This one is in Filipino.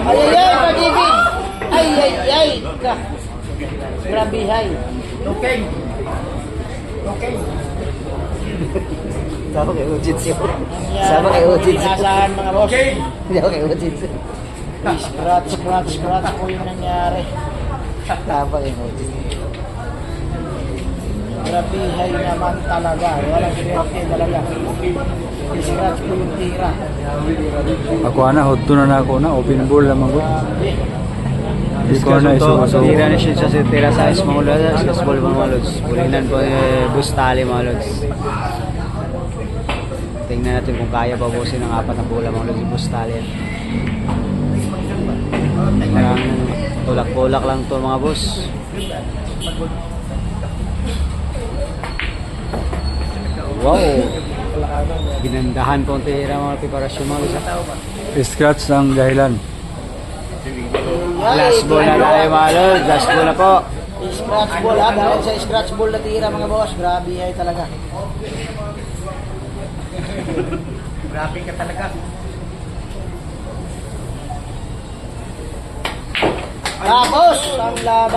Ay, ay, ay, pag-ibig. Ay, ay, ay. Ka. Grabe, hay. Okay. Okay. Sama kay Ujitsu. Nangyari Sama kay po, Ujitsu. Inasahan mga boss. Okay. Sama kay Ujitsu. Scratch, scratch, scratch po yung nangyari. Sama kay Ujitsu. Grabe, hay naman talaga. Walang swerte talaga. Scratch po yung tira. Ako ana, hudto na na ako na, open ball lamang ko. Ko. Tira na siya sa tira sa is mga lods, sa baseball mga lods. Pulinan po eh, bus tali mga lods. Tingnan natin kung kaya pa busin ng apat na bola mga lods, bus tali. Parang tulak-bulak lang to mga boss. Wow! Ginandahan po ang tira mga preparasyon mga lods. Scratch ang dahilan. Last ball na tayo mga lods, last ball na po. Scratch ball ha. Dahil sa scratch ball na tira mga boss. Grabe, hay talaga. Grabe ka talaga. Tapos, ang laban.